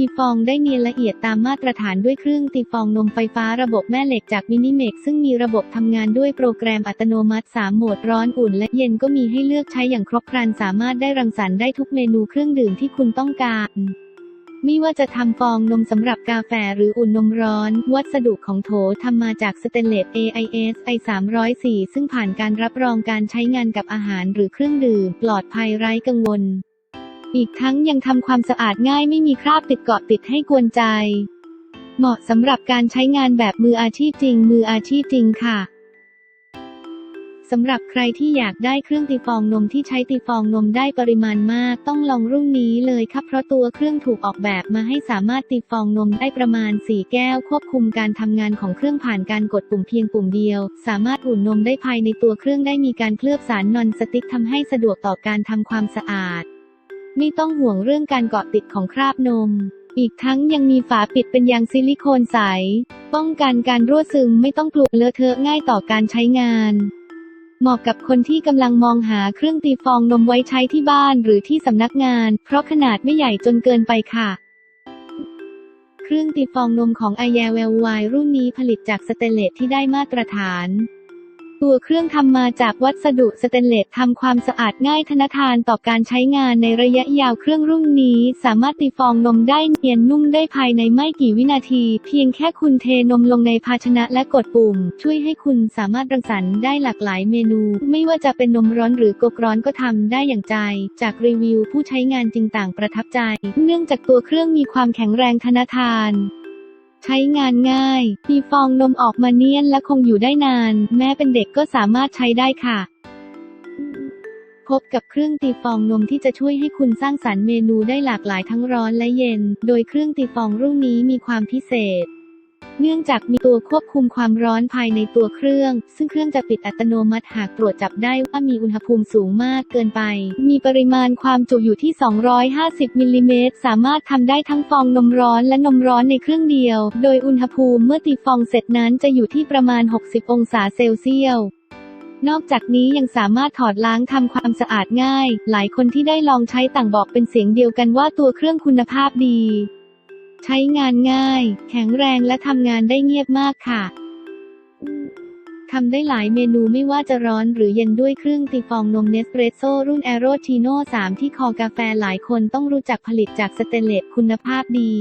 ตีฟองได้เนียนละเอียดตามมาตรฐานด้วยเครื่องตีฟองนมไฟฟ้าระบบแม่เหล็กจากมินิเมกซึ่งมีระบบทำงานด้วยโปรแกรมอัตโนมัติ 3 โหมดร้อนอุ่นและเย็นก็มีให้เลือกใช้อย่างครบครันสามารถได้รังสรรค์ได้ทุกเมนูเครื่องดื่มที่คุณต้องการไม่ว่าจะทำฟองนมสำหรับกาแฟหรืออุ่นนมร้อน วัสดุของโถทำมาจากสเตนเลส AIS I304 ซึ่งผ่านการรับรองการใช้งานกับอาหารหรือเครื่องดื่ม ปลอดภัยไร้กังวล อีกทั้งยังทำความสะอาดง่ายไม่มีคราบติดเกาะติดให้กวนใจ เหมาะสำหรับการใช้งานแบบมืออาชีพจริง มืออาชีพจริงค่ะสำหรับใครที่อยากได้เครื่องตีฟองนมที่ใช้ตีฟองนมได้ปริมาณมาก ต้องลองรุ่นนี้เลยครับเพราะตัวเครื่องถูกออกแบบมาให้สามารถตีฟองนมได้ประมาณ 4 แก้ว ควบคุมการทำงานของเครื่องผ่านการกดปุ่มเพียงปุ่มเดียว สามารถอุ่นนมได้ภายในตัวเครื่องได้มีการเคลือบสารนอนสติ๊กทำให้สะดวกต่อการทำความสะอาด ไม่ต้องห่วงเรื่องการเกาะติดของคราบนม อีกทั้งยังมีฝาปิดเป็นยางซิลิโคนใส ป้องกันการรั่วซึมไม่ต้องกลัวเลอะเทอะง่ายต่อการใช้งาน เหมาะกับคนที่กำลังมองหาเครื่องตีฟองนมไว้ใช้ที่บ้านหรือที่สำนักงาน เพราะขนาดไม่ใหญ่จนเกินไปค่ะเครื่องตีฟองนมของ a y a w e l y รุ่นนี้ผลิตจากสเตนเลสที่ได้มาตรฐาน ตัวเครื่องทำมาจากวัสดุสเตนเลสทำความสะอาดง่ายทนทานต่อการใช้งานในระยะยาวเครื่องรุ่นนี้ สามารถตีฟองนมได้เนียนนุ่มได้ภายในไม่กี่วินาที เพียงแค่คุณเทนมลงในภาชนะและกดปุ่ม ช่วยให้คุณสามารถรังสรรค์ได้หลากหลายเมนู ไม่ว่าจะเป็นนมร้อนหรือกกร้อนก็ทำได้อย่างใจ จากรีวิวผู้ใช้งานจริงต่างประทับใจ เนื่องจากตัวเครื่องมีความแข็งแรงทนทาน ใช้งานง่าย มีฟองนมออกมาเนียนและคงอยู่ได้นาน แม้เป็นเด็กก็สามารถใช้ได้ค่ะ พบกับเครื่องตีฟองนมที่จะช่วยให้คุณสร้างสรรค์เมนูได้หลากหลายทั้งร้อนและเย็น โดยเครื่องตีฟองรุ่นนี้มีความพิเศษ เนื่องจากมีตัวควบคุมความร้อนภายในตัวเครื่อง ซึ่งเครื่องจะปิดอัตโนมัติหากตรวจจับได้ว่ามีอุณหภูมิสูงมากเกินไป มีปริมาณความจุอยู่ที่ 250มิลลิเมตร สามารถทำได้ทั้งฟองนมร้อนและนมร้อนในเครื่องเดียว โดยอุณหภูมิเมื่อตีฟองเสร็จนั้นจะอยู่ที่ประมาณ 60 องศาเซลเซียสนอกจากนี้ยังสามารถถอดล้างทำความสะอาดง่าย หลายคนที่ได้ลองใช้ต่างบอกเป็นเสียงเดียวกันว่าตัวเครื่องคุณภาพดี ใช้งานง่าย แข็งแรงและทำงานได้เงียบมากค่ะทำได้หลายเมนูไม่ว่าจะร้อนหรือเย็นด้วยเครื่องตีฟองนมเนสเปรสโซ่รุ่นแอโรชิโน่3ที่คอกาแฟหลายคนต้องรู้จักผลิตจากสเตนเลสคุณภาพดี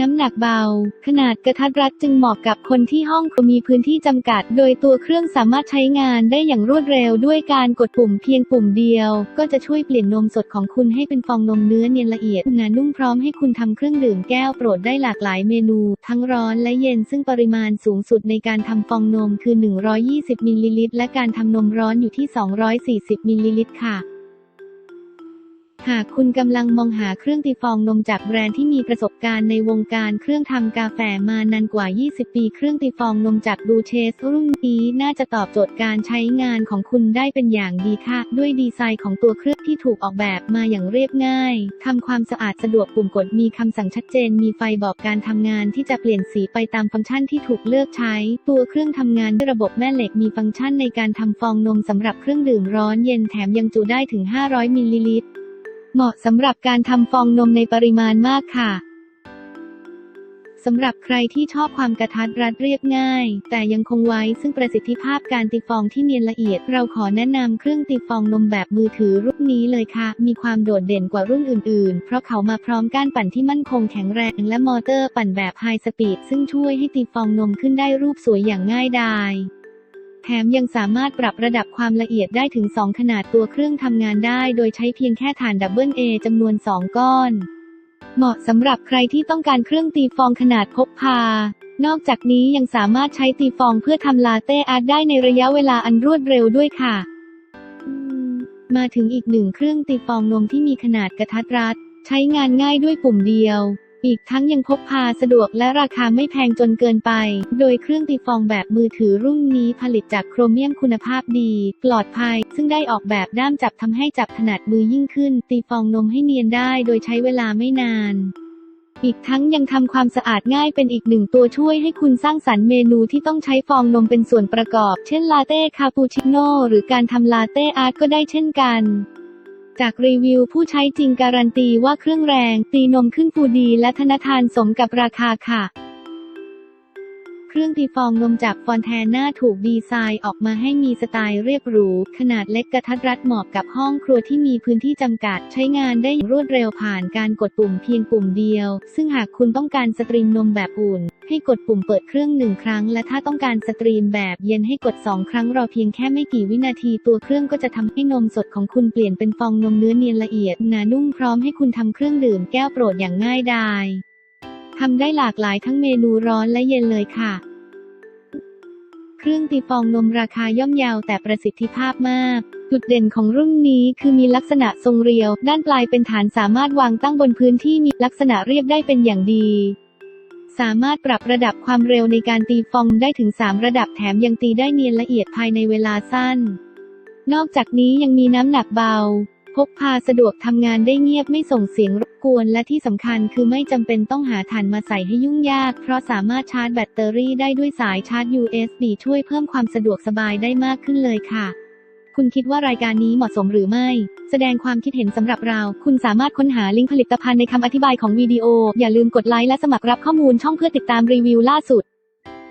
น้ำหนักเบา ขนาดกระทัดรัดจึงเหมาะกับคนที่ห้องครัวมีพื้นที่จำกัด โดยตัวเครื่องสามารถใช้งานได้อย่างรวดเร็วด้วยการกดปุ่มเพียงปุ่มเดียว ก็จะช่วยเปลี่ยนนมสดของคุณให้เป็นฟองนมเนื้อเนียนละเอียดหนานุ่มพร้อมให้คุณทำเครื่องดื่มแก้วโปรดได้หลากหลายเมนู ทั้งร้อนและเย็นซึ่งปริมาณสูงสุดในการทำฟองนมคือ 120มิลลิลิตรและการทำนมร้อนอยู่ที่ 240มิลลิลิตรค่ะ หากคุณกำลังมองหาเครื่องตีฟองนมจากแบรนด์ที่มีประสบการณ์ในวงการเครื่องทำกาแฟมานานกว่า 20 ปี เครื่องตีฟองนมจากดูเชสรุ่นนี้น่าจะตอบโจทย์การใช้งานของคุณได้เป็นอย่างดีค่ะ ด้วยดีไซน์ของตัวเครื่องที่ถูกออกแบบมาอย่างเรียบง่ายทำความสะอาดสะดวกปุ่มกดมีคำสั่งชัดเจน มีไฟบอกการทำงานที่จะเปลี่ยนสีไปตามฟังก์ชันที่ถูกเลือกใช้ ตัวเครื่องทำงานด้วยระบบแม่เหล็กมีฟังก์ชันในการทำฟองนมสำหรับเครื่องดื่มร้อนเย็นแถมยังจุได้ถึง 500มิลลิลิตร เหมาะสำหรับการทำฟองนมในปริมาณมากค่ะสำหรับใครที่ชอบความกระทัดรัดเรียบง่าย แต่ยังคงไว้ซึ่งประสิทธิภาพการตีฟองที่เนียนละเอียด เราขอแนะนำเครื่องตีฟองนมแบบมือถือรุ่นนี้เลยค่ะ มีความโดดเด่นกว่ารุ่นอื่นๆ เพราะเขามาพร้อมก้านปั่นที่มั่นคงแข็งแรง และมอเตอร์ปั่นแบบไฮสปีดซึ่งช่วยให้ตีฟองนมขึ้นได้รูปสวยอย่างง่ายดาย แถมยังสามารถปรับระดับความละเอียดได้ถึง 2 ขนาดตัวเครื่องทำงานได้ โดยใช้เพียงแค่ฐานดับเบิลเอจำนวน 2 ก้อน เหมาะสำหรับใครที่ต้องการเครื่องตีฟองขนาดพกพา นอกจากนี้ยังสามารถใช้ตีฟองเพื่อทำลาเต้อาร์ตได้ในระยะเวลาอันรวดเร็วด้วยค่ะ มาถึงอีกหนึ่งเครื่องตีฟองนมที่มีขนาดกระทัดรัด ใช้งานง่ายด้วยปุ่มเดียว อีกทั้งยังพกพาสะดวกและราคาไม่แพงจนเกินไป โดยเครื่องตีฟองแบบมือถือรุ่นนี้ผลิตจากโครเมียมคุณภาพดี ปลอดภัย ซึ่งได้ออกแบบด้ามจับทำให้จับถนัดมือยิ่งขึ้น ตีฟองนมให้เนียนได้โดยใช้เวลาไม่นานอีกทั้งยังทำความสะอาดง่ายเป็นอีกหนึ่งตัวช่วยให้คุณสร้างสรรค์เมนูที่ต้องใช้ฟองนมเป็นส่วนประกอบ เช่นลาเต้คาปูชิโน่หรือการทำลาเต้อาร์ตก็ได้เช่นกัน จากรีวิวผู้ใช้จริงการันตีว่าเครื่องแรง ตีนมขึ้นฟูดีและธนทานสมกับราคาค่ะ เครื่องตีฟองนมจากฟอนแทน่าถูกดีไซน์ออกมาให้มีสไตล์เรียบหรู ขนาดเล็กกระทัดรัดเหมาะกับห้องครัวที่มีพื้นที่จำกัด ใช้งานได้อย่างรวดเร็วผ่านการกดปุ่มเพียงปุ่มเดียว ซึ่งหากคุณต้องการสตรีมนมแบบอุ่น ให้กดปุ่มเปิดเครื่องหนึ่งครั้ง และถ้าต้องการสตรีมแบบเย็นให้กดสองครั้งรอเพียงแค่ไม่กี่วินาทีตัวเครื่องก็จะทำให้นมสดของคุณเปลี่ยนเป็นฟองนมเนื้อเนียนละเอียดหนานุ่มพร้อมให้คุณทำเครื่องดื่มแก้วโปรดอย่างง่ายดาย ทำได้หลากหลายทั้งเมนูร้อนและเย็นเลยค่ะ เครื่องตีฟองนมราคาย่อมเยาวแต่ประสิทธิภาพมาก จุดเด่นของรุ่นนี้คือมีลักษณะทรงเรียว ด้านปลายเป็นฐานสามารถวางตั้งบนพื้นที่มีลักษณะเรียบได้เป็นอย่างดี สามารถปรับระดับความเร็วในการตีฟองได้ถึง 3 ระดับแถมยังตีได้เนียนละเอียดภายในเวลาสั้น นอกจากนี้ยังมีน้ำหนักเบา พกพาสะดวกทำงานได้เงียบไม่ส่งเสียงรบกวนและที่สำคัญคือไม่จำเป็นต้องหาถ่านมาใส่ให้ยุ่งยาก เพราะสามารถชาร์จแบตเตอรี่ได้ด้วยสายชาร์จ USB ช่วยเพิ่มความสะดวกสบายได้มากขึ้นเลยค่ะ คุณคิดว่ารายการนี้เหมาะสมหรือไม่ แสดงความคิดเห็นสำหรับเรา คุณสามารถค้นหาลิงก์ผลิตภัณฑ์ในคำอธิบายของวิดีโอ อย่าลืมกดไลค์และสมัครรับข้อมูลช่องเพื่อติดตามรีวิวล่าสุด